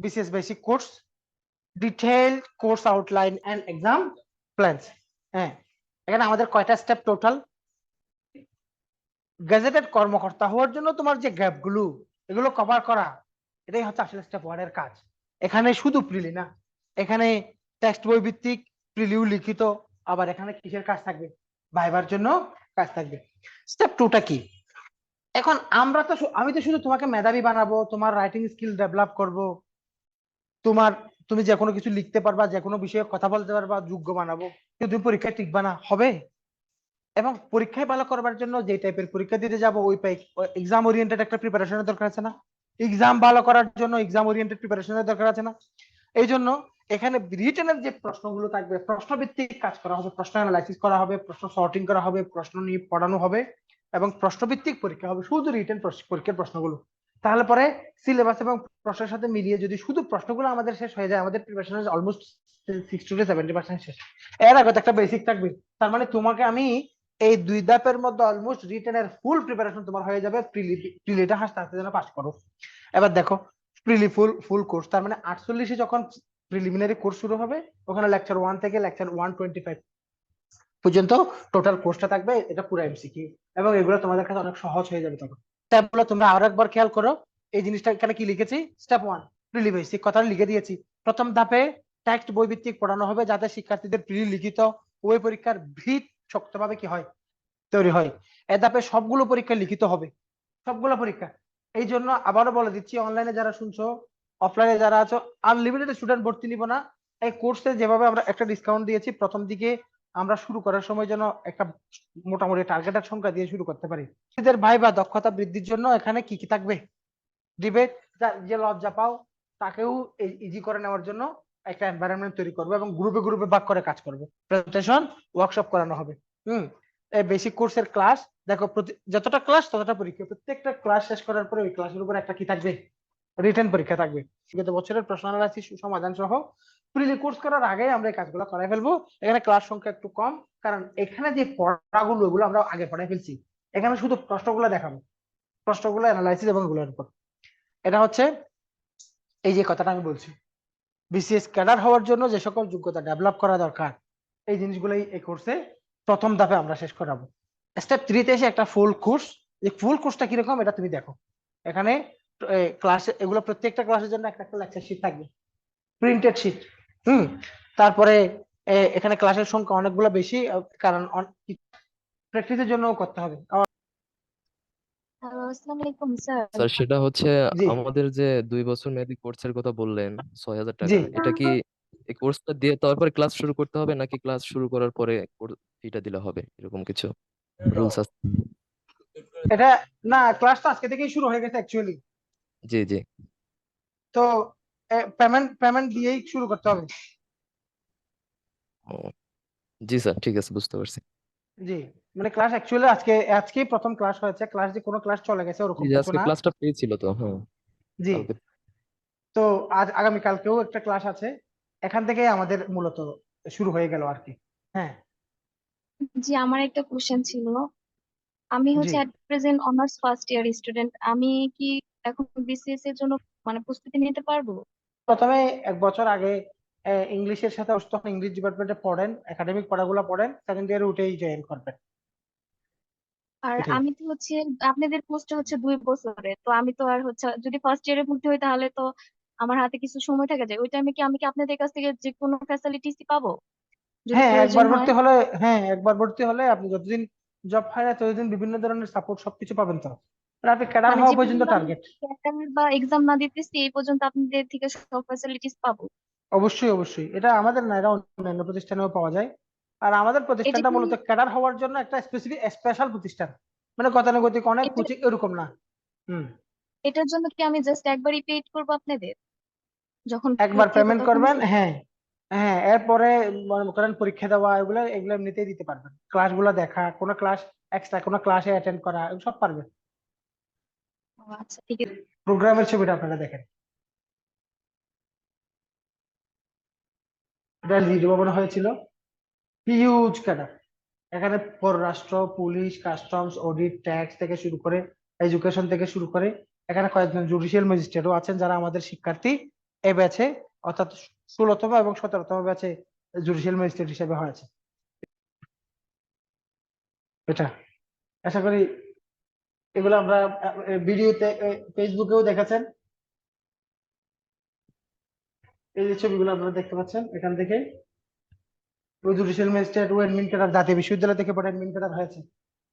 BCS basic course, detailed course outline and exam plans. হ্যাঁ এখানে আমাদের কয়টা স্টেপ টোটাল গেজেটেড কর্মকর্তা হওয়ার জন্য তোমার যে গ্যাপগুলো এগুলো কভার করা এটাই হচ্ছে আসলে স্টেপ ওয়ানের কাজ। এখানে শুধু প্রিলি না এখানে টেক্সট বই ভিত্তিক প্রিলিউ লিখিত আবার এখানে কিসের কাজ থাকবে? ভাইবার জন্য কাজ থাকবে। স্টেপ টুটা কি? এখন আমরা তো আমি তো শুধু তোমাকে মেধাবী বানাবো তোমার রাইটিং স্কিল ডেভেলপ করব তোমার, তুমি যে কোনো কিছু লিখতে পারবা, যে কোনো বিষয়ে কথা বলতে পারবা, যোগ্য বানাবো, কিন্তু তুমি পরীক্ষায় টিকবা না, হবে? এবং পরীক্ষায় ভালো করবার জন্য যে টাইপের পরীক্ষা দিতে যাব, ওই এক্সাম ওরিয়েন্টেড একটা প্রিপারেশনের দরকার আছে না? এক্সাম ভালো করার জন্য এক্সাম ওরিয়েন্টেড প্রিপারেশনের দরকার আছে না? এই জন্য এখানে রিটেনের যে প্রশ্নগুলো থাকবে প্রশ্ন ভিত্তিক কাজ করা হবে, প্রশ্ন অ্যানালাইসিস করা হবে, প্রশ্ন সর্টিং করা হবে, প্রশ্ন নিয়ে পড়ানো হবে, এবং প্রশ্ন ভিত্তিক পরীক্ষা হবে, শুধু রিটেন পরীক্ষার প্রশ্নগুলো। তাহলে পরে সিলেবাস এবং প্রশ্নের সাথে মিলিয়ে যদি শুধু প্রশ্নগুলো আমাদের শেষ হয়ে যায়, আমাদের preparation almost sixty two seventy percent শেষ। এর আগে একটা বেসিক থাকবে। তার মানে তোমাকে আমি এই দুই ধাপের মধ্যে অলমোস্ট রিটেনের ফুল প্রিপারেশন তোমার হয়ে যাবে। প্রিলিটা হাসতে হাসতে যেন পাস করো। এবার দেখো প্রিলি ফুল ফুল কোর্স তার মানে আটচল্লিশে যখন প্রিলিমিনারি কোর্স শুরু হবে, ওখানে লেকচার ওয়ান থেকে লেকচার ওয়ান টোয়েন্টি ফাইভ পর্যন্ত টোটাল কোর্সটা থাকবে। এটা পুরো এমসিকিউ এবং এগুলো তোমাদের কাছে অনেক সহজ হয়ে যাবে তখন। স্টেপগুলো তোমরা আরও একবার খেয়াল করো, এই জিনিসটা এখানে কি লিখেছি? স্টেপ ওয়ান প্রিলি বেসিক কথাটা লিখে দিয়েছি। প্রথম ধাপে টেক্সট বই ভিত্তিক পড়ানো হবে যাতে শিক্ষার্থীদের প্রিলি লিখিত ওই পরীক্ষার ভিত শক্তভাবে কি হয়? তৈরি হয়। এ ধাপে সবগুলো পরীক্ষা লিখিত হবে। সবগুলো পরীক্ষা। এই জন্য আবারও বলে দিচ্ছি অনলাইনে যারা শুনছো অফলাইনে যারা আছো আনলিমিটেড স্টুডেন্ট ভর্তি নিব না। এই কোর্সে যেভাবে আমরা একটা ডিসকাউন্ট দিয়েছি, প্রথম দিকে আমরা শুরু করার সময় যেন একটা মোটামুটি টার্গেটের সংখ্যা দিয়ে শুরু করতে পারি। এদের ভাই বা দক্ষতা বৃদ্ধির জন্য এখানে কি কি থাকবে? ডিবেট যে লজ্জা পাও, তাকেও ইজি করে নেওয়ার জন্য একটা এনভায়রনমেন্ট তৈরি করবে এবং গ্রুপে গ্রুপে ভাগ করে কাজ করব। প্রেজেন্টেশন ওয়ার্কশপ করানো হবে। হুম, এই বেসিক কোর্সের ক্লাস দেখো যতটা ক্লাস ততটা পরীক্ষা। প্রত্যেকটা ক্লাস শেষ করার পরে ওই ক্লাসের উপর একটা কি থাকবে? রিটার্ন পরীক্ষা থাকবে। গত বছরের প্রশ্ন সমাধান সহ প্রিলি কোর্স করার আগে আমরা এই কাজগুলো করাই ফেলব। এখানে ক্লাস সংখ্যা একটু কম, কারণ এখানে যে পড়াগুলো, এগুলো আমরা আগে পড়াই ফেলছি। এখানে শুধু প্রশ্নগুলো দেখাবো। প্রশ্নগুলো অ্যানালাইসিস এবং এগুলোর উপর। এটা হচ্ছে এই যে কথাটা আমি বলছি। বিসিএস ক্যাডার হওয়ার জন্য যে সকল যোগ্যতা ডেভেলপ করা দরকার, এই জিনিসগুলোই এই কোর্সে প্রথম ধাপে আমরা শেষ করাবো। স্টেপ থ্রিতে এসে একটা ফুল কোর্স এই ফুল কোর্সটা কীরকম, এটা তুমি দেখো। এখানে ক্লাস এগুলো প্রত্যেকটা ক্লাসের জন্য একটা একটা লেকচার শিট থাকবে। প্রিন্টেড শিট হুম তারপরে এখানে ক্লাসের সংখ্যা অনেকগুলো বেশি কারণ প্র্যাকটিসের জন্য করতে হবে। হ্যালো আসসালামু আলাইকুম স্যার স্যার সেটা হচ্ছে আমাদের যে দুই বছর মেয়াদী কোর্সের কথা বললেন ছয় হাজার টাকা এটা কি এই কোর্সটা দিয়ে তারপরে ক্লাস শুরু করতে হবে নাকি ক্লাস শুরু করার পরে ফিটা দিলে হবে? এরকম কিছু রুলস আছে। এটা না ক্লাসটা আজকে থেকেই শুরু হয়ে গেছে অ্যাকচুয়ালি জি জি। তো পেমেন্ট পেমেন্ট দিয়েই শুরু করতে হবে। জি স্যার ঠিক আছে বুঝতে পারছি। জি মানে ক্লাস অ্যাকচুয়ালি আজকে আজকেই প্রথম ক্লাস হয়েছে ক্লাস যে কোনো ক্লাস চলে গেছে ওরকম জি আজকে ক্লাসটা ছিল তো হ্যাঁ। জি। তো আজ আগামী কালকেও একটা ক্লাস আছে এখান থেকে আমাদের মূলত শুরু হয়ে গেল আর কি হ্যাঁ। জি আমার একটা কোশ্চেন ছিল। আমি হচ্ছে at present honours first year student আমি কি এখন বিসিএস এর জন্য মানে প্রস্তুতি নিতে পারব? প্রথমে এক বছর আগে ইংলিশের সাথে তখন ইংলিশ ডিপার্টমেন্টে পড়েন একাডেমিক পড়াগুলো পড়েন সেকেন্ড ইয়ারে উঠেই জয়েন করবেন। আর আমি তো হচ্ছে আপনাদের কোর্সটা হচ্ছে দুই বছরে তো আমি তো আর হচ্ছে যদি ফার্স্ট ইয়ারে ভর্তি হই তাহলে তো আমার হাতে কিছু সময় থাকে যায়। ওই টাইমে কি আমি কি আপনাদের কাছ থেকে যে কোনো ফ্যাসিলিটিস পাবো? হ্যাঁ একবার ভর্তি হলে হ্যাঁ একবার ভর্তি হলে আপনি যতদিন জব হয় না ততদিন বিভিন্ন ধরনের সাপোর্ট সবকিছু পাবেন তো। আর আপনি ক্যাডার মানে হওয়া পর্যন্ত পর্যন্ত টার্গেট বা এক্সাম না দিতেছি এই পর্যন্ত আপনাদের থেকে সব ফ্যাসিলিটিস পাবো। অবশ্যই অবশ্যই। এটা আমাদের না এটা অন্যান্য প্রতিষ্ঠানেও পাওয়া যায়। আর আমাদের প্রতিষ্ঠানটা মূলত ক্যাডার হওয়ার জন্য একটা স্পেসিফিক স্পেশাল প্রতিষ্ঠান। মানে গতানুগতিক অনেক কোচিং এরকম না। হুম। এটার জন্য কি আমি জাস্ট একবারই পেড করব আপনাদের? যখন একবার পেমেন্ট করবেন হ্যাঁ। হ্যাঁ এরপরে মনে করেন পরীক্ষা দেওয়া এগুলো এগুলো এমনিতেই দিতে পারবেন। ক্লাসগুলো দেখা কোনো ক্লাস এক্সট্রা কোনো ক্লাসে অ্যাটেন্ড করা সব পারবেন। আচ্ছা ঠিক আছে। প্রোগ্রামের ছবিটা আপনারা দেখেন। এটা লিড হয়েছিল। হিউজ ক্যাডার এখানে পররাষ্ট্র, পুলিশ কাস্টমস অডিট ট্যাক্স থেকে শুরু করে এডুকেশন থেকে শুরু করে এখানে কয়েকজন জুডিশিয়াল ম্যাজিস্ট্রেটও আছেন যারা আমাদের শিক্ষার্থী এ ব্যাচে, অর্থাৎ ষোলোতম এবং সতেরোতম ব্যাচে জুডিশিয়াল ম্যাজিস্ট্রেট হিসেবে হয়েছে। এটা আশা করি এগুলো আমরা ভিডিওতে ফেসবুকেও দেখাচ্ছেন। এই যে ছবিগুলো আপনারা দেখতে পাচ্ছেন এখান থেকে। জুডিশিয়াল ম্যাজিস্ট্রেট ও এডমিন ক্যাডার জাতীয় বিশ্ববিদ্যালয় থেকে পরে এডমিন ক্যাডার হয়েছে।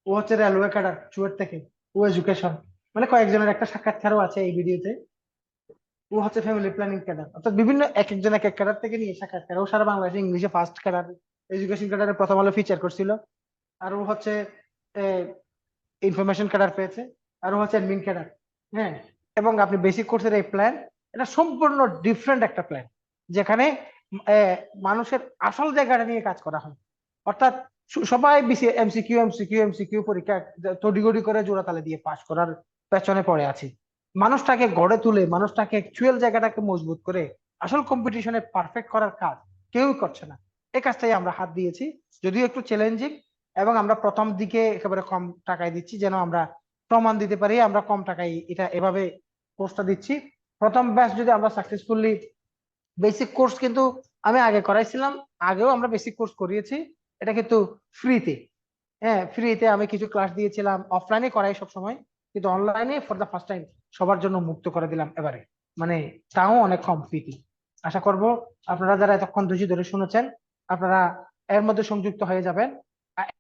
ও হচ্ছে রেলওয়ে ক্যাডার চুয়েট থেকে, ও এডুকেশন। মানে কয়েকজনের একটা সাক্ষাৎকারও আছে এই ভিডিওতে। ও হচ্ছে ফ্যামিলি প্ল্যানিং ক্যাডার অর্থাৎ বিভিন্ন এক একজন এক এক ক্যাডার থেকে নিয়ে সাক্ষাৎকার। ও সারা বাংলাদেশে ইংলিশে ফার্স্ট ক্যাডার এডুকেশন ক্যাডারে প্রথম আলো ফিচার করছিল। আর ও হচ্ছে ইনফরমেশন ক্যাডার পেয়েছে, আর হচ্ছে অ্যাডমিন ক্যাডার হ্যাঁ? এবং আপনি বেসিক কোর্সের এই প্ল্যান এটা সম্পূর্ণ ডিফারেন্ট একটা প্ল্যান যেখানে মানুষের আসল জায়গাটা নিয়ে কাজ করা হয়। অর্থাৎ সবাই বেশি এমসিকিউ এমসিকিউ এমসিকিউ পরীক্ষা তড়িগড়ি করে জোড়াতালে দিয়ে পাশ করার পেছনে পড়ে আছি। মানুষটাকে গড়ে তুলে, মানুষটাকে অ্যাকচুয়াল জায়গাটাকে মজবুত করে, আসল কম্পিটিশনে পারফেক্ট করার কাজ কেউই করছে না। এই কাজটাই আমরা হাত দিয়েছি। যদিও একটু চ্যালেঞ্জিং এবং আমরা প্রথম দিকে একেবারে কম টাকায় দিচ্ছি, যেন আমরা প্রমাণ দিতে পারি, আমরা কম টাকায় এটা এভাবে কোর্সটা দিচ্ছি। প্রথম ব্যাচ যদি আমরা সাকসেসফুলি বেসিক কোর্স কিন্তু আমি আগে করাইছিলাম, আগেও আমরা বেসিক কোর্স করিয়েছি, এটা কিন্তু ফ্রিতে হ্যাঁ ফ্রিতে আমি কিছু ক্লাস দিয়েছিলাম অফলাইনে করাই সব সময়, কিন্তু অনলাইনে ফর দ্য ফার্স্ট টাইম সবার জন্য মুক্ত করে দিলাম এবারে। মানে তাও অনেক কম ফিটি আশা করব আপনারা যারা এতক্ষণ ধৈর্য ধরে শুনেছেন, আপনারা এর মধ্যে সংযুক্ত হয়ে যাবেন।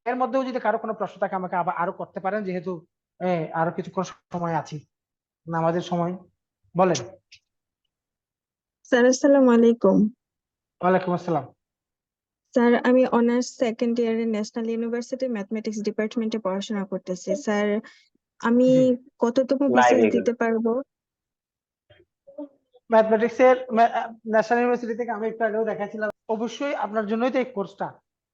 এর মধ্যেও যদি কারও কোনো প্রশ্ন থাকে আমাকে আবার আরও করতে পারেন যেহেতু আরও কিছুক্ষণ সময় আছি আমাদের সময়। বলেন। স্যার আসসালামু আলাইকুম। ওয়ালাইকুম আসসালাম। স্যার আমি অনার্স সেকেন্ড ইয়ারে ন্যাশনাল ইউনিভার্সিটি ম্যাথমেটিক্স ডিপার্টমেন্টে পড়াশোনা করতেছি। স্যার আমি। কতটুকু বিসিএস দিতে পারব? ম্যাথমেটিক্স এর ন্যাশনাল ইউনিভার্সিটি থেকে আমি একটু আগেও দেখাছিলাম অবশ্যই আপনার জন্যই তো এই কোর্সটা।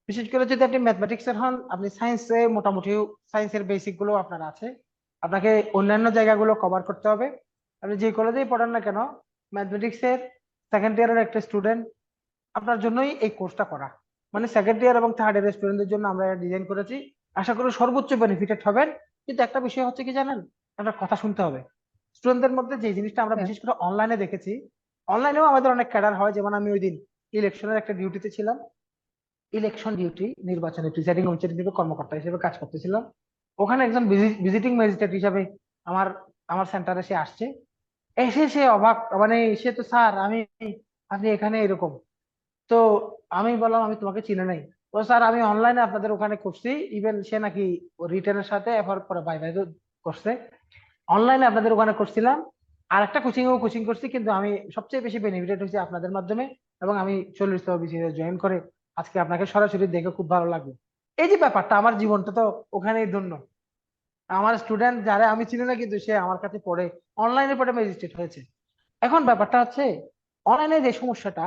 বিশেষ করে যদি আপনি ম্যাথমেটিক্স এর হন আপনি সায়েন্সে মোটামুটি সায়েন্সের বেসিকগুলো আপনার আছে। আপনাকে অন্যান্য জায়গাগুলো কভার করতে হবে। আপনি যে কলেজেই পড়েন না কেন ম্যাথমেটিক্স এর সেকেন্ড ইয়ারের একটা স্টুডেন্ট আপনার জন্যই এই কোর্সটা করা। মানে সেকেন্ড ইয়ার এবং থার্ড ইয়ারের স্টুডেন্টদের জন্য আমরা ডিজাইন করেছি। আশা করি সর্বোচ্চ বেনিফিটেড হবেন। কিন্তু একটা বিষয় হচ্ছে কি জানেন আপনার কথা শুনতে হবে। স্টুডেন্টদের মধ্যে যে জিনিসটা আমরা হ্যাঁ। বিশেষ করে অনলাইনে দেখেছি অনলাইনেও আমাদের অনেক ক্যাডার হয়। যেমন আমি ওই দিন ইলেকশনের একটা ডিউটিতে ছিলাম। ইলেকশন ডিউটি নির্বাচনে প্রিসাইডিং অফিসার হিসেবে কর্মকর্তা হিসেবে কাজ করতেছিলাম। ওখানে একজন ভিজিটিং ম্যাজিস্ট্রেট হিসাবে আমার আমার সেন্টারে সে আসছে। এসে সে অবাক মানে সে তো, স্যার, আমি, আপনি এখানে এরকম। তো আমি বললাম, আমি তোমাকে চিনে নাই। ও, স্যার, আমি অনলাইনে আপনাদের ওখানে করছি ইভেন সে নাকি রিটার্নের সাথে এফার পরে বাই বাই করছে। অনলাইনে আপনাদের ওখানে করছিলাম আর একটা কোচিং ও কোচিং করছি, কিন্তু আমি সবচেয়ে বেশি বেনিফিটেড হয়েছি আপনাদের মাধ্যমে এবং আমি চল্লিশ জয়েন করে আজকে আপনাকে সরাসরি দেখে খুব ভালো লাগল এই যে ব্যাপারটা, আমার জীবনটা তো ওখানেই ধন্য। আমার স্টুডেন্ট যারা, আমি চিনি না কিন্তু সে আমার কাছে পড়ে অনলাইনে পড়ে ম্যাজিস্ট্রেট হয়েছে। এখন ব্যাপারটা হচ্ছে অনলাইনে যে সমস্যাটা,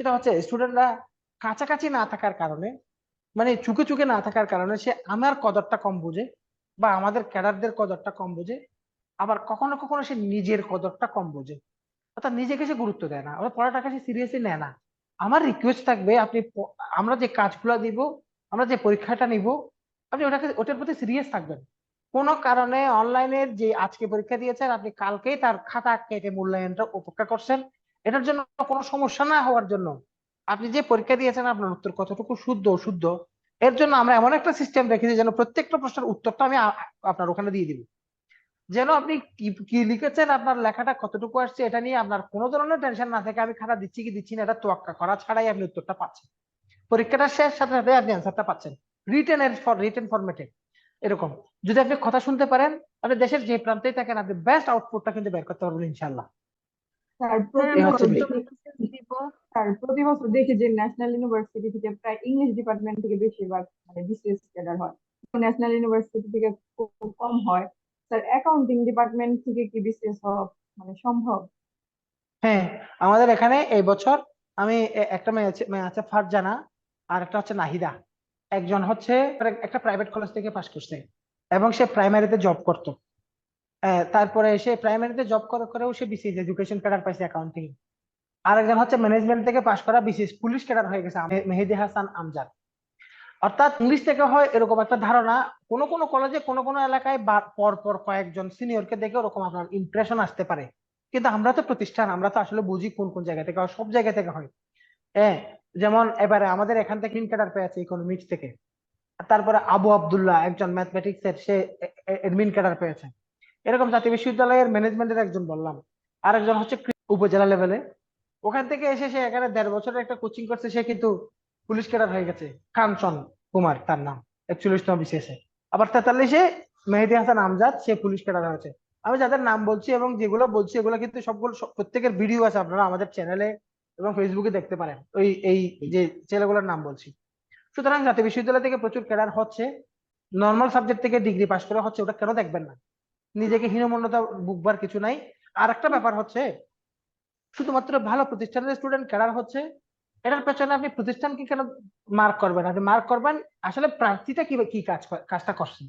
সেটা হচ্ছে স্টুডেন্টরা কাছাকাছি না থাকার কারণে মানে চুকে চুকে না থাকার কারণে সে আমার কদরটা কম বোঝে বা আমাদের ক্যাডারদের কদরটা কম বোঝে, আবার কখনো কখনো সে নিজের কদরটা কম বোঝে। অর্থাৎ নিজেকে সে গুরুত্ব দেয় না ওরা পড়াটাকে সে সিরিয়াসলি নেয় না। আমার রিকোয়েস্ট থাকবে আপনি আমরা যে কাজগুলো দিব, আমরা যে পরীক্ষাটা নিব, আপনি ওটাকে, ওটার প্রতি সিরিয়াস থাকবেন। কোনো কারণে অনলাইনে যে আজকে পরীক্ষা দিয়েছেন, আপনি কালকেই তার খাতা কেটে মূল্যায়নটা উপেক্ষা করছেন। এটার জন্য কোনো সমস্যা না হওয়ার জন্য আপনি যে পরীক্ষা দিয়েছেন, আপনার উত্তর কতটুকু শুদ্ধ অশুদ্ধ, এর জন্য আমরা এমন একটা সিস্টেম রেখেছি যেন প্রত্যেকটা প্রশ্নের উত্তরটা আমি আপনার ওখানে দিয়ে দিব। যেন আপনি কি কি লিখেছেন আপনার লেখাটা কতটুকু আসছে এটা নিয়ে আপনার কোনো ধরনের টেনশন না থাকে আমি খাতা দিচ্ছি কি দিচ্ছি না এটা তোয়াক্কা করা ছাড়াই আপনি উত্তরটা পাচ্ছেন। পরীক্ষাটা শেষ সাথে সাথে আপনি অ্যান্সারটা পাচ্ছেন। রিটেন এর ফর রিটেন ফরম্যাটে এরকম। যদি আপনি কথা শুনতে পারেন আপনি দেশের যে প্রান্তেই থাকেন আপনি বেস্ট আউটপুটটা কিন্তু বের করতে পারবেন প্রতি বছর দেখি যে ন্যাশনাল ইউনিভার্সিটি থেকে প্রায় ইংলিশ ডিপার্টমেন্ট থেকে বেশিরভাগ মানে বিসিএস ক্যাডার হয়। ন্যাশনাল ইউনিভার্সিটি থেকে খুব কম হয়। স্যার অ্যাকাউন্টিং ডিপার্টমেন্ট থেকে কি বিসিএস হওয়া মানে সম্ভব? হ্যাঁ আমাদের এখানে এই বছর আমি একটা মেয়ে আছে মেয়ে আছে ফারজানা আর একটা হচ্ছে নাহিদা। একজন হচ্ছে একটা প্রাইভেট কলেজ থেকে পাশ করছে এবং সে প্রাইমারিতে জব করতো। তারপরে সে প্রাইমারিতে জব করে করেও সে বিসিএস এডুকেশন ক্যাডার পাইছে অ্যাকাউন্টিং আরেকজন হচ্ছে ম্যানেজমেন্ট থেকে পাশ করা বিসিএস পুলিশ ক্যাডার হয়ে গেছে মেহেদি হাসান আমজাদ। অর্থাৎ ইংলিশ থেকে হয় এরকম একটা ধারণা, কোন কোন কলেজে কোন কোন এলাকায় পর পর কয়েকজন সিনিয়রকে দেখে ওরকম আপনার ইমপ্রেশন আসতে পারে। কিন্তু আমরা তো প্রতিষ্ঠান, আমরা তো আসলে বুঝি কোন কোন জায়গা থেকে সব জায়গা থেকে হয়। হ্যাঁ যেমন এবারে আমাদের এখান থেকে ক্যাডার পেয়েছে ইকোনমিক্স থেকে। তারপরে আবু আবদুল্লাহ, একজন ম্যাথমেটিক্স এর, সে এডমিন ক্যাডার পেয়েছে। এরকম জাতীয় বিশ্ববিদ্যালয়ের ম্যানেজমেন্টের একজন বললাম। আরেকজন হচ্ছে উপজেলা লেভেলে ওখান থেকে এসে সে এখানে দেড় বছরের একটা কোচিং করছে, সে কিন্তু পুলিশ ক্যাডার হয়ে গেছে। কাঞ্চন কুমার তার নাম। একচল্লিশতম বিসিএস আবার তেতাল্লিশে মেহেদি হাসান আমজাদ, সে পুলিশ ক্যাডার হয়েছে। আমি যাদের নাম বলছি এবং যেগুলো বলছি, এগুলো কিন্তু সবগুলো প্রত্যেকের ভিডিও আছে, আপনারা আমাদের চ্যানেলে এবং ফেসবুকে দেখতে পারেন। ওই, এই যে ছেলেগুলোর নাম বলছি। সুতরাং জাতীয় বিশ্ববিদ্যালয় থেকে প্রচুর ক্যাডার হচ্ছে। নর্মাল সাবজেক্ট থেকে ডিগ্রি পাস করে হচ্ছে, ওটা কেন দেখবেন না? নিজেকে হীনমন্যতা বুকবার কিছু নাই। আর একটা ব্যাপার হচ্ছে, শুধুমাত্র ভালো প্রতিষ্ঠানের স্টুডেন্ট ক্যাডার হচ্ছে এটার পেছনে আপনি প্রতিষ্ঠানকে কেন মার্ক করবেন? আপনি মার্ক করবেন আসলে প্রার্থীটা কি কি কাজ কাজটা করছে?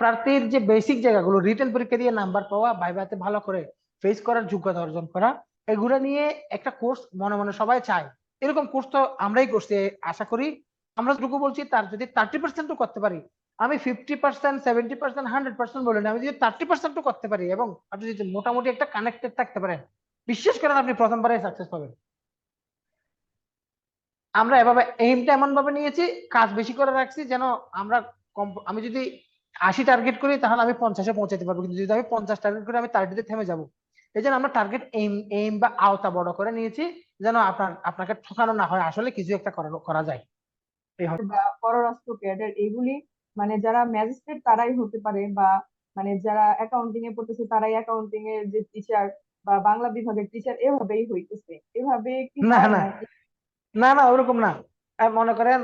প্রার্থীর যে বেসিক জায়গাগুলো রিটেন পরীক্ষা দিয়ে নাম্বার পাওয়া ভাইভাতে ভালো করে ফেস করার যোগ্যতা অর্জন করা, এগুলো নিয়ে একটা কোর্স মনে মনে সবাই চায়। এরকম কোর্স তো আমরাই করছি আশা করি। আমরা যেটুকু বলছি, তার যদি থার্টি পার্সেন্টও করতে পারি, আমি fifty percent seventy percent hundred percent বলি না আমি যদি থার্টি পার্সেন্টও করতে পারি এবং আপনি যদি মোটামুটি একটা কানেক্টেড থাকতে পারেন, বিশ্বাস করেন আপনি প্রথমবারে সাকসেস পাবেন। আমরা এভাবে এইমটা এমন ভাবে নিয়েছি কাজ বেশি করে রাখছি যেন আমরা আমি যদি আশি টার্গেট করি তাহলে আমি পঞ্চাশে পৌঁছাতে পারব। কিন্তু যদি আমি পঞ্চাশ টার্গেট করি আমি থার্টিতে থেমে যাব। এই জন্য আমরা টার্গেট এইম এইম বা আওতা বড় করে নিয়েছি যেন আপনার আপনাকে ঠকানো না হয়। আসলে কিছু একটা করা যায়। পররাষ্ট্র ক্যাডার এগুলি মানে যারা ম্যাজিস্ট্রেট তারাই হতে পারে বা মানে যারা অ্যাকাউন্টিং এ পড়তেছে তারাই অ্যাকাউন্টিং এর যে টিচার বা বাংলা বিভাগের টিচার এভাবেই হইতেছে। এভাবে না, না। না না ওরকম না। মনে করেন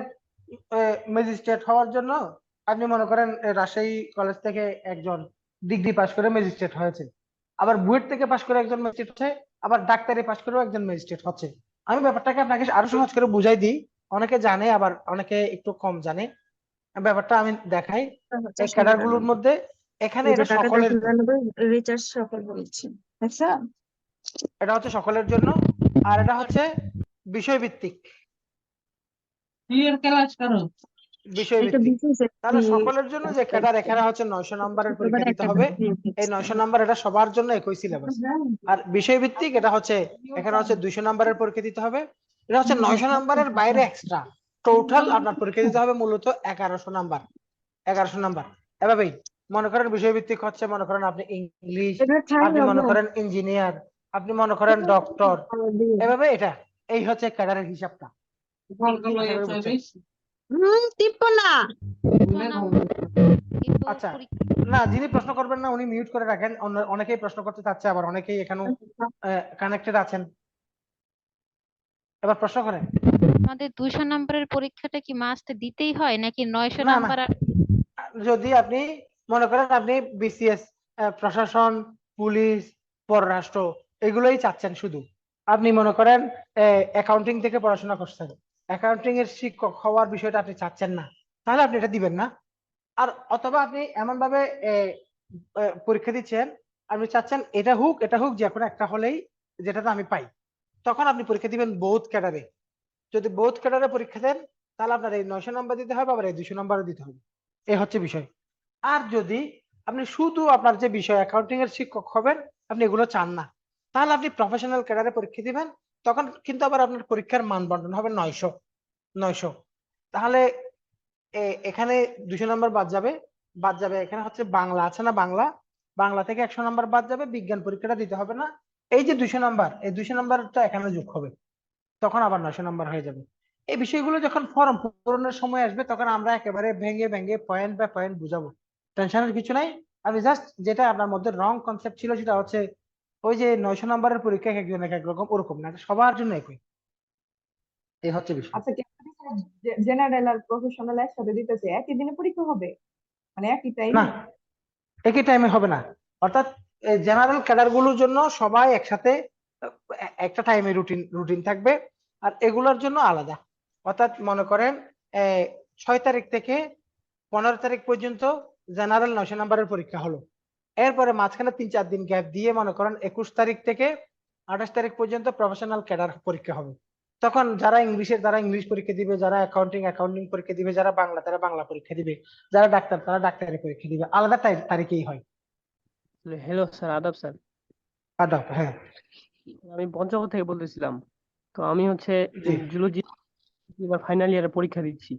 ম্যাজিস্ট্রেট হওয়ার জন্য আপনি মনে করেন রাজশাহী কলেজ থেকে একজন ডিগ্রি পাশ করে ম্যাজিস্ট্রেট হয়েছে। আবার বুয়েট থেকে পাশ করে একজন ম্যাজিস্ট্রেট হচ্ছে আবার ডাক্তারি পাশ করেও একজন ম্যাজিস্ট্রেট হচ্ছে। আমি ব্যাপারটাকে আপনাকে আরও সহজ করে বুঝাই দিই। অনেকে জানে আবার অনেকে একটু কম জানে। ব্যাপারটা আমি দেখাই। ক্যাডারগুলোর মধ্যে এখানে এটা সকলের রিচার্জ সকল বলছি। আচ্ছা। এটা হচ্ছে সকলের জন্য। আর এটা হচ্ছে বিষয়ভিত্তিক। তাহলে সকলের জন্য যে ক্যাডার এখানে হচ্ছে নয়শো নম্বরের পরীক্ষা দিতে হবে। বিষয় এই নয়শো নাম্বার এটা সবার জন্য একই সিলেবাস আর বিষয়ভিত্তিক এটা হচ্ছে এখানে হচ্ছে দুইশো নাম্বারের পরীক্ষা দিতে হবে। এটা হচ্ছে নয়শো নাম্বারের বাইরে এক্সট্রা টোটাল আপনার পরীক্ষা দিতে হবে মূলত এগারোশো নাম্বার। এগারোশো নাম্বার। এভাবেই। মনে করেন বিষয়ভিত্তিক হচ্ছে মনে করেন আপনি ইংলিশ আপনি মনে করেন ইঞ্জিনিয়ার আপনি মনে করেন ডক্টর এভাবে এটা। এই হচ্ছে ক্যাডারের হিসাবটা। না। আচ্ছা না যিনি প্রশ্ন করবেন না উনি মিউট করে রাখেন। অনেকেই প্রশ্ন করতে চাচ্ছে আবার অনেকেই এখানেও কানেক্টেড আছেন। এবার প্রশ্ন করেন। আমাদের দুইশো নম্বরের পরীক্ষাটা কি মাস্ট দিতেই হয় নাকি নয়শো না, না। নাম্বার আর যদি আপনি মনে করেন আপনি বিসিএস প্রশাসন পুলিশ পররাষ্ট্র এগুলোই চাচ্ছেন শুধু। আপনি মনে করেন অ্যাকাউন্টিং থেকে পড়াশোনা করছেন অ্যাকাউন্টিং এর শিক্ষক হওয়ার বিষয়টা আপনি চাচ্ছেন না, তাহলে আপনি এটা দিবেন না। আর অথবা আপনি এমন ভাবে পরীক্ষা দিচ্ছেন, আপনি চাচ্ছেন এটা হোক এটা হোক, যে কোনো একটা হলেই যেটাতে আমি পাই। তখন আপনি পরীক্ষা দিবেন বোধ ক্যাডারে যদি বোধ ক্যাডারে পরীক্ষা দেন, তাহলে আপনার এই নয়শো নম্বর দিতে হবে, আবার এই দুশো নম্বরও দিতে হবে। এই হচ্ছে বিষয়। আর যদি আপনি শুধু আপনার যে বিষয় অ্যাকাউন্টিং এর শিক্ষক হবেন, আপনি এগুলো চান না। তাহলে আপনি প্রফেশনাল ক্যাডারে পরীক্ষা দিবেন, তখন কিন্তু আবার আপনার পরীক্ষার মান হবে নয়শো নয়শো। তাহলে এখানে দুশো নম্বর বাদ যাবে বাদ যাবে এখানে হচ্ছে বাংলা, আছে না বাংলা? বাংলা থেকে একশো নম্বর বাদ যাবে, বিজ্ঞান পরীক্ষাটা দিতে হবে না। এই যে দুশো নম্বর এই দুশো নম্বরটা এখানে যোগ হবে, তখন আবার নয়শো নম্বর হয়ে যাবে। এই বিষয়গুলো যখন ফর্ম পূরণের সময় আসবে, তখন আমরা একেবারে ভেঙে ভেঙে পয়েন্ট বাই পয়েন্ট বুঝাবো। টেনশনের কিছু নাই। আমি জাস্ট যেটা আপনার মধ্যে রং কনসেপ্ট ছিল সেটা হচ্ছে ওই যে নয়শো নম্বরের পরীক্ষা এক একজন এক এক রকম ওরকম না সবার জন্য একই। এই হচ্ছে বিষয়। আচ্ছা জেনারেল আর প্রফেশনাল একসাথে দিতেছে একই দিনে পরীক্ষা হবে? মানে একই টাইম না একই টাইমে হবে না। অর্থাৎ জেনারেল ক্যাডারগুলোর জন্য সবাই একসাথে একটা টাইমে রুটিন রুটিন থাকবে আর এগুলোর জন্য আলাদা। অর্থাৎ মনে করেন ছয় তারিখ থেকে পনেরো তারিখ পর্যন্ত জেনারেল নয়শো নাম্বারের পরীক্ষা হলো। এরপরে মাঝখানে তিন চার দিন গ্যাপ দিয়ে মনে করেন একুশ তারিখ থেকে আঠাশ তারিখ পর্যন্ত প্রফেশনাল ক্যাডার পরীক্ষা হবে। তখন যারা ইংলিশের তারা ইংলিশ পরীক্ষা দিবে যারা অ্যাকাউন্টিং অ্যাকাউন্টিং পরীক্ষা দিবে যারা বাংলা তারা বাংলা পরীক্ষা দিবে যারা ডাক্তার তারা ডাক্তারি পরীক্ষা দিবে। আলাদা তারিখেই হয়। হ্যালো স্যার আদাব স্যার আদাব হ্যাঁ। আমি পঞ্চগড় থেকে বলতেছিলাম। তো আমি হচ্ছে। জুলজি এবার ফাইনাল ইয়ারে পরীক্ষা দিচ্ছি।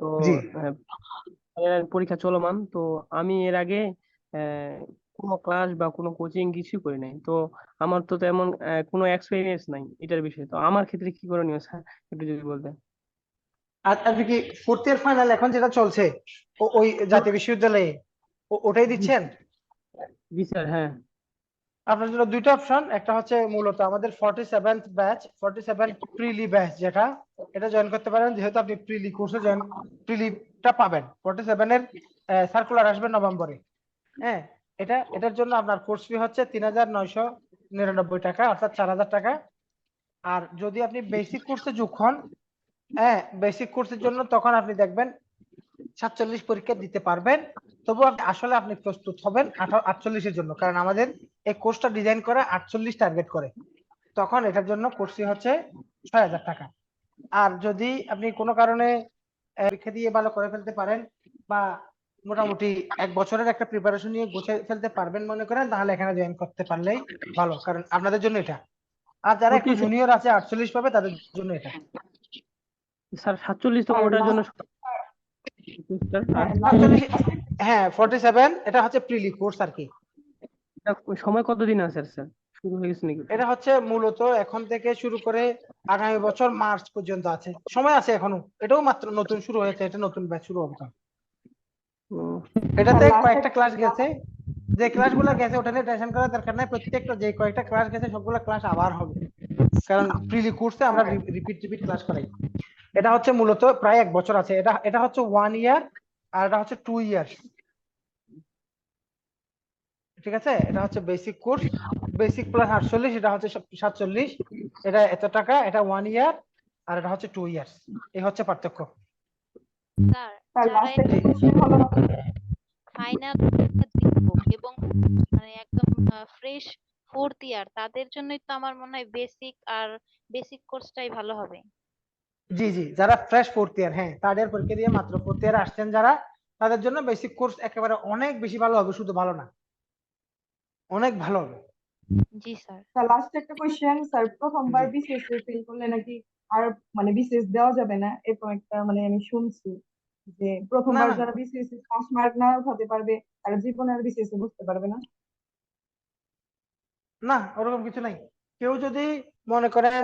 তো year পরীক্ষা চলমান। তো আমি এর আগে কোনো ক্লাস বা কোনো কোচিং কিছু করি নাই। তো আমার তো তেমন কোনো এক্সপিরিয়েন্স নাই এটার বিষয়ে। তো আমার ক্ষেত্রে কি করণীয় স্যার? একটু যদি বলতেন। আর আপনি কি ফোর্থ ইয়ার ফাইনাল এখন যেটা চলছে ও- ওই জাতীয় বিশ্ববিদ্যালয়ে ও- ওটাই দিচ্ছেন? জি স্যার হ্যাঁ। আপনার জন্য দুইটা অপশন একটা হচ্ছে মূলত আমাদের forty seventh batch forty seven prelim batch যেটা এটা জয়েন করতে পারেন। যেহেতু আপনি প্রিলি কোর্সে জয়েন প্রিলিটা পাবেন। ফর্টি সেভেনের সার্কুলার আসবে নভেম্বরে। হ্যাঁ এটা, এটার জন্য আপনার কোর্স ফি হচ্ছে তিন হাজার নয়শো নিরানব্বই টাকা, অর্থাৎ চার হাজার টাকা। আর যদি আপনি বেসিক কোর্সে যোগ হন হ্যাঁ বেসিক কোর্সের জন্য তখন আপনি দেখবেন সাতচল্লিশ পরীক্ষা দিতে পারবেন। তবু আপনি, আসলে আপনি প্রস্তুত হবেন আটচল্লিশের জন্য, কারণ আমাদের এই কোর্সটা ডিজাইন করে আটচল্লিশ টার্গেট করে। তখন এটার জন্য কোর্স হচ্ছে ছয় হাজার টাকা। আর যদি আপনি কোনো কারণে পরীক্ষা দিয়ে ভালো করে ফেলতে পারেন বা মোটামুটি এক বছরের একটা প্রিপারেশন নিয়ে গুছিয়ে ফেলতে পারবেন মনে করেন তাহলে এখানে জয়েন করতে পারলেই ভালো কারণ আপনাদের জন্য এটা। আর যারা একটু জুনিয়র আছে আটচল্লিশ পাবে তাদের জন্য এটা। স্যার সাতচল্লিশ তো ওটার জন্য হ্যাঁ, ফর্টি সেভেন এটা হচ্ছে প্রিলি কোর্স আর কি। সময় কতদিন আছে স্যার? শুরু হয়ে গেছে নাকি? এটা হচ্ছে মূলত এখন থেকে শুরু করে আগামী বছর মার্চ পর্যন্ত আছে। সময় আছে এখনও এটাও মাত্র নতুন শুরু হয়েছে এটা নতুন ব্যাচ শুরু হবে। এটাতে কয়েকটা ক্লাস গেছে। যে ক্লাসগুলো গেছে ওটা নিয়ে টেনশন করার দরকার নাই। প্রত্যেকটা যে কয়েকটা ক্লাস গেছে সবগুলো ক্লাস আবার হবে। কারণ প্রিলি কোর্সে আমরা রিপিট রিপিট ক্লাস করাই। এটা হচ্ছে মূলত প্রায় এক বছর আছে। এটা এটা হচ্ছে ওয়ান ইয়ার আর এটা হচ্ছে টু ইয়ার ঠিক আছে? এটা হচ্ছে বেসিক কোর্স বেসিক প্লাস আটচল্লিশ এটা হচ্ছে সাতচল্লিশ। এটা এত টাকা এটা ওয়ান ইয়ার আর এটা হচ্ছে টু ইয়ার্স এই হচ্ছে পার্থক্য। স্যার যারা ফাইনাল এবং মানে একদম ফ্রেশ ফোর্থ ইয়ার তাদের জন্যই তো আমার মনে হয় বেসিক আর বেসিক কোর্সটাই ভালো হবে। জি জি যারা ফ্রেশ ফোর্থ ইয়ার হ্যাঁ থার্ড ইয়ার পরীক্ষা দিয়ে মাত্র ফোর্থ ইয়ার আসছেন যারা তাদের জন্য বেসিক কোর্স একেবারে অনেক বেশি ভালো হবে শুধু ভালো না। অনেক ভালো হবে। জি স্যার। স্যার লাস্ট একটা কোশ্চেন স্যার প্রথমবার। বিসিএস ফেল করলে নাকি আর মানে বিসিএস দেওয়া যাবে না এরকম একটা মানে আমি শুনছি যে প্রথমবার যারা বিসিএস পাস মার্ক না উঠাতে পারবে তারা জীবনে আর বিসিএস এ বসতে পারবে না। না ওরকম কিছু নাই। কেউ যদি মনে করেন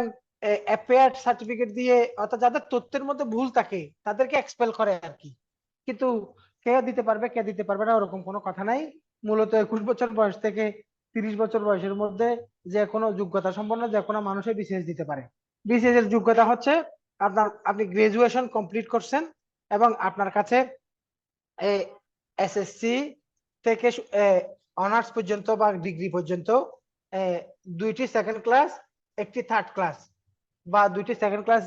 অ্যাপেয়ার্ড সার্টিফিকেট দিয়ে অর্থাৎ যাদের তথ্যের মধ্যে ভুল থাকে তাদেরকে এক্সপেল করে আর কি। কিন্তু কে দিতে পারবে কে দিতে পারবে না ওরকম কোনো কথা নাই। মূলত একুশ বছর বয়স থেকে তিরিশ বছর বয়সের মধ্যে যে কোনো যোগ্যতা সম্পন্ন যে কোনো মানুষই বিশেষ দিতে পারে। বিসিএস এর যোগ্যতা হচ্ছে আপনার আপনি গ্রাজুয়েশন কমপ্লিট করছেন এবং আপনার কাছে এসএসসি থেকে অনার্স পর্যন্ত বা ডিগ্রি পর্যন্ত দুইটি সেকেন্ড ক্লাস একটি থার্ড ক্লাস বা দুইটি সেকেন্ড ক্লাস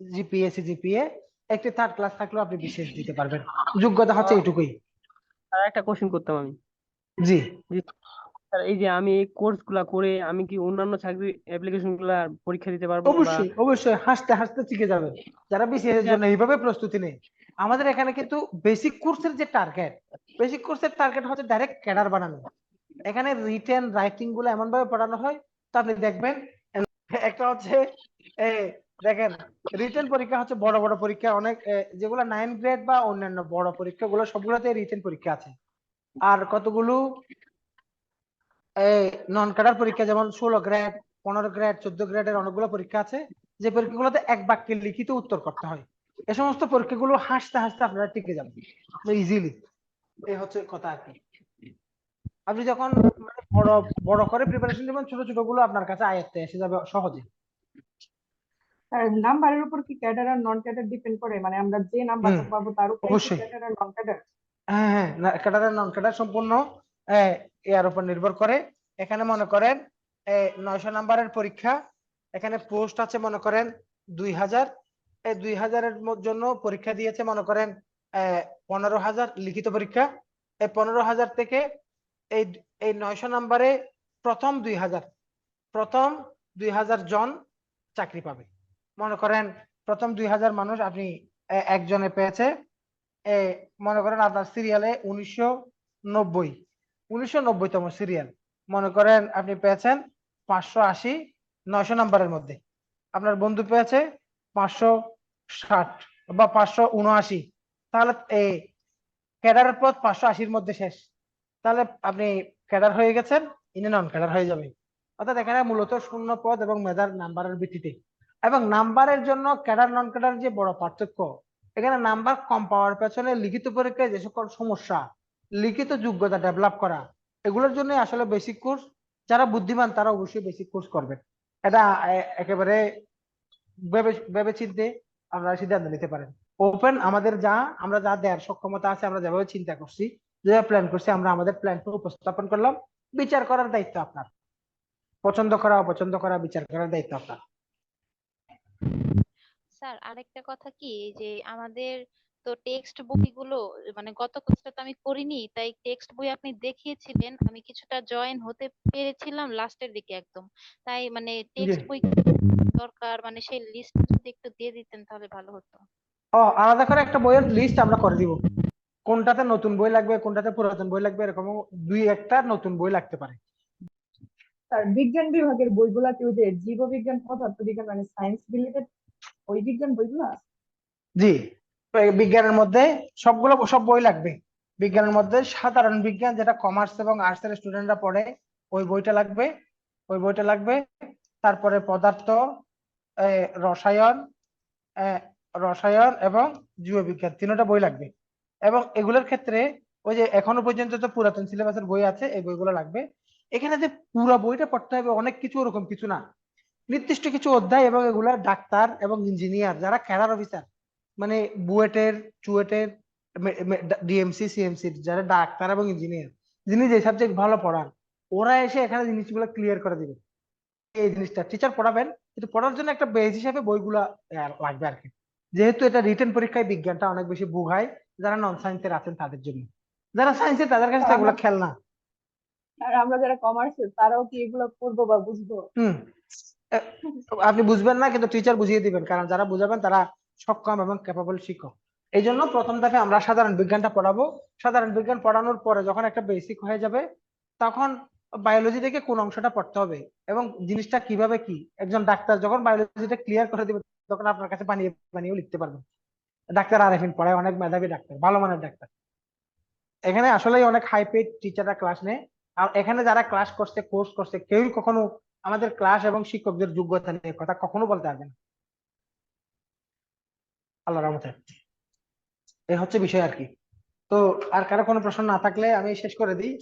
জিপিএ সিজিপিএ একটি থার্ড ক্লাস থাকলেও আপনি বিশেষ দিতে পারবেন। যোগ্যতা হচ্ছে এটুকুই আর একটা কোশ্চেন করতাম আমি। জি। স্যার এই যে আমি এই কোর্সগুলা করে আমি কি অন্যান্য চাকরি অ্যাপ্লিকেশনগুলা পরীক্ষা দিতে পারব অবশ্যই অবশ্যই হাসতে হাসতে শিখে যাবে। যারা বিসিএস এর জন্য এইভাবে প্রস্তুতি নেই। আমাদের এখানে কিন্তু বেসিক কোর্সের যে টার্গেট বেসিক কোর্সের টার্গেট হচ্ছে ডাইরেক্ট ক্যাডার বানানো। এখানে রিটেন রাইটিংগুলো এমন ভাবে পড়ানো হয় তো আপনি দেখবেন একটা হচ্ছে দেখেন রিটেন পরীক্ষা হচ্ছে বড় বড় পরীক্ষা অনেক যেগুলো নাইন গ্রেড বা অন্যান্য বড় পরীক্ষা গুলো সবগুলোতে রিটেন পরীক্ষা আছে। আর কতগুলো নন ক্যাডার পরীক্ষা যেমন ষোলো গ্রেড পনেরো গ্রেড চোদ্দ গ্রেডের অনেকগুলো পরীক্ষা আছে যে পরীক্ষাগুলোতে এক বাক্যে লিখিত উত্তর করতে হয়। এই সমস্ত পরীক্ষাগুলো হাসতে হাসতে আপনারা টিকে যাবেন ইজিলি এই হচ্ছে কথা আর কি। আপনি যখন মানে বড় বড় করে প্রিপারেশন নেবেন ছোট ছোটগুলো আপনার কাছে আয়ত্তে এসে যাবে সহজে। স্যার নাম্বারের উপর কি ক্যাডার আর নন ক্যাডার ডিপেন্ড করে? মানে আমরা যে নাম্বারটা পাবো তার উপর। ক্যাডার আর নন ক্যাডার হ্যাঁ হ্যাঁ ক্যাডার আর নন ক্যাডার সম্পূর্ণ এর উপর নির্ভর করে। এখানে মনে করেন নয়শো নাম্বারের পরীক্ষা, এখানে পোস্ট আছে মনে করেন দুই হাজার। এই দুই হাজারের জন্য পরীক্ষা দিয়েছে মনে করেন পনেরো হাজার লিখিত পরীক্ষা। এই পনেরো হাজার থেকে এই এই নয়শো নাম্বারে প্রথম দুই হাজার, প্রথম দুই হাজার জন চাকরি পাবে। মনে করেন, প্রথম দুই হাজার মানুষ আপনি একজনে পেয়েছে। মনে করেন আপনার সিরিয়ালে উনিশশো নব্বই। উনিশশো নব্বইতম সিরিয়াল মনে করেন আপনি পেয়েছেন পাঁচশো আশি, নয়শো নাম্বারের মধ্যে। আপনার বন্ধু পেয়েছে পাঁচশো ষাট বা পাঁচশো উনআশি। তাহলে এই ক্যাডারের পথ পাঁচশো আশির মধ্যে শেষ। তাহলে আপনি ক্যাডার হয়ে গেছেন, ইনি নন, ক্যাডার হয়ে যাবে অর্থাৎ এখানে মূলত শূন্য পদ এবং মেধার নাম্বারের ভিত্তিতে। এবং নাম্বারের জন্য ক্যাডার, নন ক্যাডার যে বড় পার্থক্য, এখানে নাম্বার কম পাওয়ার পেছনে লিখিত পরীক্ষায় যে সকল সমস্যা লিখিত যোগ্যতা ডেভেলপ করা। এগুলোর জন্য আসলে বেসিক কোর্স যারা বুদ্ধিমান তারা অবশ্যই বেসিক কোর্স করবেন। এটা একেবারে ভেবে চিন্তে আপনারা সিদ্ধান্ত নিতে পারেন। ওপেন আমাদের যা, আমরা যা দেওয়ার সক্ষমতা আছে, আমরা যেভাবে চিন্তা করছি, যেভাবে প্ল্যান করছি, আমরা আমাদের প্ল্যানটা উপস্থাপন করলাম। বিচার করার দায়িত্ব আপনার। পছন্দ করা, অপছন্দ করা, বিচার করার দায়িত্ব আপনার। স্যার, আরেকটা কথা কি? যে আমাদের তো টেক্সট বইগুলো মানে গত কোর্সটা তো আমি করিনি তাই টেক্সট বই আপনি দেখিয়েছিলেন আমি কিছুটা জয়েন হতে পেরেছিলাম লাস্টের দিকে একদম। তাই মানে টেক্সট বই দরকার মানে সেই লিস্ট যদি একটু দিয়ে দিতেন তাহলে ভালো হতো। ও আলাদা করে একটা বইয়ের লিস্ট আমরা করে দিব। কোনটাতে নতুন বই লাগবে কোনটাতে পুরাতন বই লাগবে এরকম দুই একটা নতুন বই লাগতে পারে। স্যার বিজ্ঞান বিভাগের বইগুলাতে ওই যে জীববিজ্ঞান পদার্থবিজ্ঞান মানে সায়েন্স রিলেটেড ওই বিজ্ঞান বইগুলা জি। বিজ্ঞানের মধ্যে সবগুলো, সব বই লাগবে। বিজ্ঞানের মধ্যে সাধারণ বিজ্ঞান, যেটা কমার্স এবং আর্টস এর স্টুডেন্টরা পড়ে, ওই বইটা লাগবে। ওই বইটা লাগবে। তারপরে পদার্থ রসায়ন রসায়ন এবং জীববিজ্ঞান, তিনটা বই লাগবে। এবং এগুলোর ক্ষেত্রে ওই যে এখনও পর্যন্ত তো পুরাতন সিলেবাসের বই আছে, এই বইগুলো লাগবে। এখানে যে পুরো বইটা পড়তে হবে, অনেক কিছু ওরকম কিছু না। নির্দিষ্ট কিছু অধ্যায় এবং এগুলা ডাক্তার এবং ইঞ্জিনিয়ার যারা ক্যাডার অফিসার মানে বুয়েটের চুয়েটের ডিএমসি সিএমসি যারা ডাক্তার এবং ইঞ্জিনিয়ার যিনি যে সাবজেক্ট ভালো পড়ান ওরা এসে এখানে জিনিসগুলো ক্লিয়ার করে দিবে। এই জিনিসটা টিচার পড়াবেন কিন্তু পড়ার জন্য একটা বেস হিসাবে বইগুলা লাগবে আর কি যেহেতু এটা রিটেন পরীক্ষায় বিজ্ঞানটা অনেক বেশি বুঘায় যারা নন সায়েন্সের আছেন তাদের জন্য। যারা সায়েন্সের তাদের কাছে তো এগুলো খেলনা। আর আমরা যারা কমার্সের তারাও কি এগুলো পড়ব বা বুঝব? আপনি বুঝবেন না কিন্তু টিচার বুঝিয়ে দিবেন কারণ যারা বুঝাবেন তারা সক্ষম এবং ক্যাপাবল শিক্ষক। এই জন্য প্রথম ধাপে আমরা সাধারণ বিজ্ঞানটা পড়াবো। সাধারণ বিজ্ঞান পড়ানোর পরে যখন একটা বেসিক হয়ে যাবে, তখন বায়োলজি থেকে কোন অংশটা পড়তে হবে এবং জিনিসটা কীভাবে কি? একজন ডাক্তার যখন বায়োলজিটা ক্লিয়ার করে দিবে, তখন আপনার কাছে বানিয়ে বানিয়েও লিখতে পারবেন ডাক্তার আরেফিন পড়ায়, অনেক মেধাবী ডাক্তার, ভালো মানের ডাক্তার। এখানে আসলে অনেক হাই পেড টিচাররা ক্লাস নেয়। আর এখানে যারা ক্লাস করছে কোর্স করছে, কেউই কখনো আমাদের ক্লাস এবং শিক্ষকদের যোগ্যতা নিয়ে কথা কখনো বলতে পারবে না। আল্লাহ রহমতে। এই হচ্ছে বিষয় আর কি। তো আর কারও কোনো প্রশ্ন না থাকলে আমি শেষ করে দিই।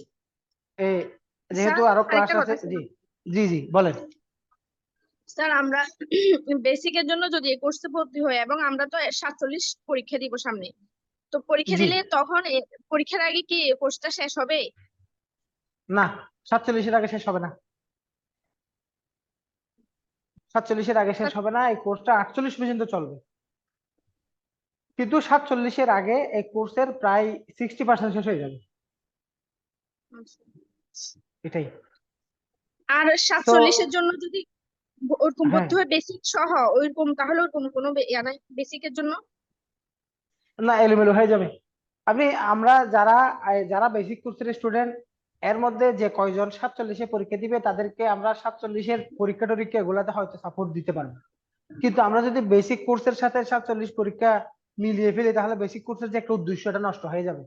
যেহেতু আরও ক্লাস আছে জি জি জি বলেন। স্যার আমরা বেসিকের জন্য যদি এই কোর্সে ভর্তি হই এবং আমরা তো সাতচল্লিশ পরীক্ষা দিব সামনে তো পরীক্ষা দিলে তখন পরীক্ষার আগে কি কোর্সটা শেষ হবে? না সাতচল্লিশের আগে শেষ হবে না। সাতচল্লিশের আগে শেষ হবে না এই কোর্সটা আটচল্লিশ পর্যন্ত চলবে। কিন্তু সাতচল্লিশের আগে এই কোর্সের প্রায় সিক্সটি পার্সেন্ট শেষ হয়ে যাবে। এটাই। আর সাতচল্লিশের জন্য যদি ওরকম হ্যাঁ। ভর্তি হয় বেসিক সহ ওইরকম তাহলে কোনো ইয়া নাই বেসিকের জন্য? না এলোমেলো হয়ে যাবে। আপনি আমরা যারা যারা বেসিক কোর্সের স্টুডেন্ট এর মধ্যে যে কয়জন সাতচল্লিশে পরীক্ষা দিবে তাদেরকে আমরা সাতচল্লিশের পরীক্ষা টরীক্ষা এগুলাতে হয়তো সাপোর্ট দিতে পারব। কিন্তু আমরা যদি বেসিক কোর্সের সাথে সাতচল্লিশ পরীক্ষা মিলিয়ে ফেলি তাহলে বেসিক কোর্সের যে একটা উদ্দেশ্যটা নষ্ট হয়ে যাবে।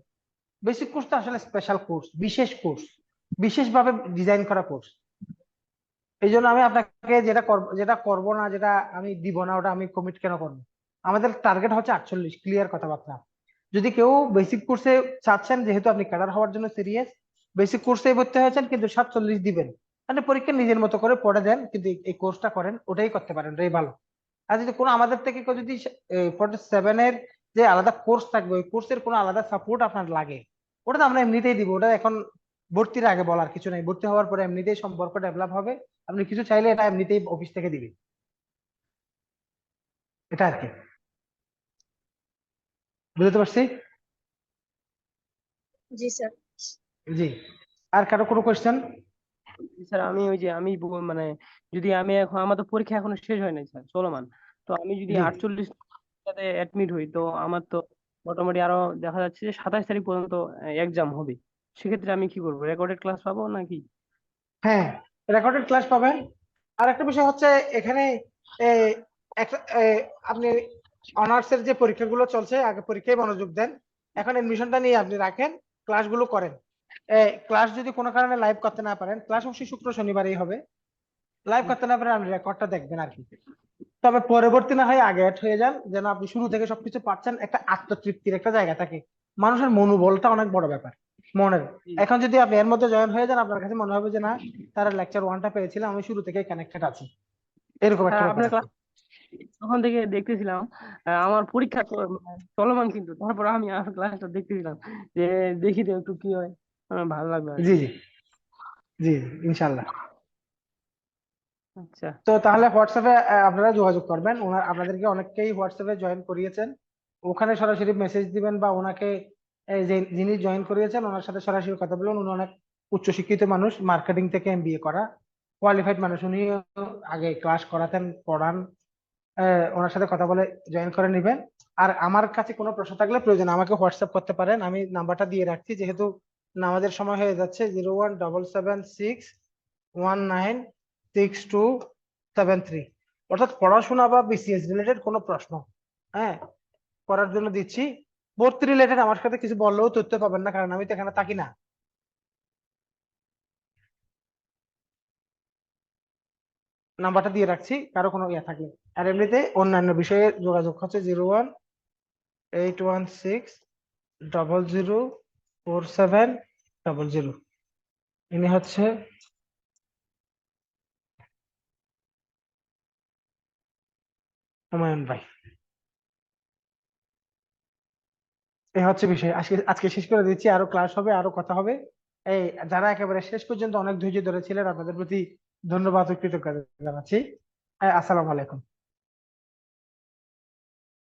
বেসিক কোর্সটা আসলে স্পেশাল কোর্স বিশেষ কোর্স বিশেষভাবে ডিজাইন করা কোর্স এই জন্য আমি আপনাকে যেটা যেটা করব না, যেটা আমি দিব না, ওটা আমি কমিট কেন করব? আমাদের টার্গেট হচ্ছে আটচল্লিশ ক্লিয়ার কথাবার্তা। যদি কেউ বেসিক কোর্সে চাচ্ছেন, যেহেতু আপনি ক্যাডার হওয়ার জন্য সিরিয়াস বেসিক কোর্সে ভর্তি হয়েছেন, কিন্তু সাতচল্লিশ দিবেন। মানে পরীক্ষা নিজের মতো করে পড়ে দেন, কিন্তু এই- কোর্সটা করেন, ওটাই করতে পারেন, ওটাই ভালো। আর যদি কোনো আমাদের থেকে যদি ফোর্টি সেভেন এর যে আলাদা কোর্স থাকবে ওই কোর্সের কোনো আলাদা সাপোর্ট আপনার লাগে ওটা তো আমরা এমনিতেই দিব ওটা এখন ভর্তির আগে বলার কিছু নাই ভর্তি হওয়ার পরে এমনিতেই সম্পর্ক ডেভেলপ হবে আপনি কিছু চাইলে এটা এমনিতেই অফিস থেকে দিবে এটা আর কি। বুঝতে পারছি? জি স্যার। জি। আর কারও কোনো কোয়েশ্চেন স্যার আমি ওই যে আমি মানে যদি আমি এখন আমার তো পরীক্ষা এখনও শেষ হয় নাই স্যার চলমান। তো আমি যদি আটচল্লিশ সাথে অ্যাডমিট হই তো আমার তো মোটামুটি আরও দেখা যাচ্ছে যে সাতাশ তারিখ পর্যন্ত এক্সাম হবে। সেক্ষেত্রে আমি কি করব রেকর্ডেড ক্লাস পাবো নাকি? হ্যাঁ রেকর্ডেড ক্লাস পাবেন। আর একটা বিষয় হচ্ছে এখানে আপনি অনার্সের যে পরীক্ষাগুলো চলছে আগে পরীক্ষায় মনোযোগ দেন। এখন এডমিশনটা নিয়ে আপনি রাখেন ক্লাসগুলো করেন। ক্লাস যদি কোনো কারণে লাইভ করতে না পারেন ক্লাস অবশ্যই শুক্র শনিবারই হবে। লাইভ করতে না পারেন আপনি রেকর্ডটা দেখবেন আর কি। তবে পরবর্তী না হয় আগে অ্যাড হয়ে যান যেন আপনি শুরু থেকে সবকিছু পাচ্ছেন একটা আত্মতৃপ্তির একটা জায়গা থাকে। মানুষের মনোবলটা অনেক বড় ব্যাপার মনের। এখন যদি আপনি এর মধ্যে জয়েন হয়ে যান আপনার কাছে মনে হবে যে না তারা লেকচার ওয়ানটা পেয়েছিলাম আমি শুরু থেকে কানেক্টেড আছি। এরকম একটা তখন থেকে দেখতেছিলাম আমার পরীক্ষা চলমান কিন্তু তারপর আমি ক্লাসটা দেখতেছিলাম যে দেখি তো একটু কি হয়। ভালো লাগবে জি জি। জি ইনশাল্লাহ আচ্ছা। তো তাহলে হোয়াটসঅ্যাপে আপনারা যোগাযোগ করবেন। ওনার আপনাদেরকে অনেককেই হোয়াটসঅ্যাপে জয়েন করিয়েছেন। ওখানে সরাসরি মেসেজ দিবেন বা ওনাকে যে যিনি জয়েন করিয়েছেন ওনার সাথে সরাসরি কথা বলুন। উনি অনেক উচ্চশিক্ষিত মানুষ মার্কেটিং থেকে এমবিএ করা। কোয়ালিফাইড মানুষ উনি আগে ক্লাস করাতেন পড়ান। ওনার সাথে কথা বলে জয়েন করে নেবেন। আর আমার কাছে কোনো প্রশ্ন থাকলে প্রয়োজন আমাকে হোয়াটসঅ্যাপ করতে পারেন। আমি নাম্বারটা দিয়ে রাখছি যেহেতু নামাজের সময় হয়ে যাচ্ছে zero one double seven six one nine six two seven three. অর্থাৎ পড়াশোনা বা বিসিএস রিলেটেড কোনো প্রশ্ন। হ্যাঁ করার জন্য দিচ্ছি। ভর্তি রিলেটেড আমার সাথে কিছু বললেও তথ্য পাবেন না, কারণ আমি তো এখানে থাকি না। নাম্বারটা দিয়ে রাখছি, কারও কোনো ইয়ে থাকলে। আর এমনিতে অন্যান্য বিষয়ে যোগাযোগ হচ্ছে zero one eight one six double zero four seven double zero ইনি হচ্ছে হুমায়ুন ভাই। এই হচ্ছে বিষয়। আজকে আজকে শেষ করে দিচ্ছি। আরও ক্লাস হবে, আরও কথা হবে। এই যারা একেবারে শেষ পর্যন্ত অনেক ধৈর্য ধরেছিলেন, আপনাদের প্রতি ধন্যবাদ ও কৃতজ্ঞতা জানাচ্ছি। আসসালামু আলাইকুম।